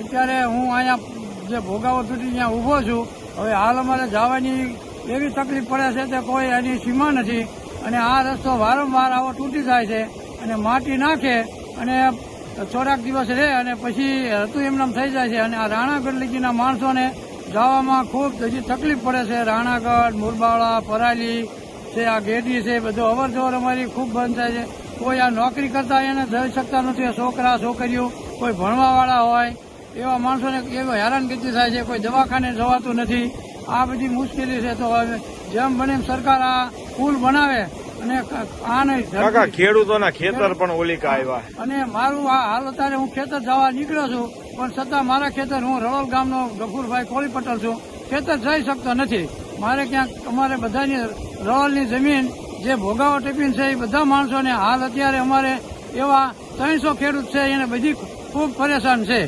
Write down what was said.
અત્યારે હું અહીંયા જે ભોગાવો તૂટી ત્યાં ઊભો છું, હવે હાલ અમારે જવાની એવી તકલીફ પડે છે કે કોઈ એની સીમા નથી અને આ રસ્તો વારંવાર આવો તૂટી જાય છે અને માટી નાખે અને થોડાક દિવસ રહે અને પછી હતું એમનામ થઈ જાય છે. અને આ રાણાગઢ લીગીના માણસોને જવામાં ખૂબ હજી તકલીફ પડે છે. રાણાગઢ મુરબાળા પરાલી છે, આ ગેડી છે, બધું અવરજવર અમારી ખૂબ બંધ થાય છે. કોઈ આ નોકરી કરતા એને જઈ શકતા નથી. છોકરા, છોકરીઓ કોઈ ભણવાવાળા હોય એવા માણસોને એવો હેરાનગતિ થાય છે કોઈ દવાખાને જવાતું નથી. આ બધી મુશ્કેલી છે. તો જેમ બને એમ સરકાર આ પુલ બનાવે અને આને નહીં ખેડૂતોના ખેતર પણ ઓલિકા આવ્યા. અને મારું આ હાલ અત્યારે હું ખેતર જવા નીકળ્યો છું પણ છતાં મારા ખેતર હું રળોલ ગામનો ગફુરભાઈ કોળી પટેલ છું. ખેતર જઈ શકતો નથી. મારે ક્યાંક અમારે બધાની રળોલની જમીન જે ભોગાવો ટિફિન છે એ બધા માણસોને હાલ અત્યારે અમારે એવા ત્રણસો ખેડૂત છે એને બધી ખૂબ પરેશાન છે.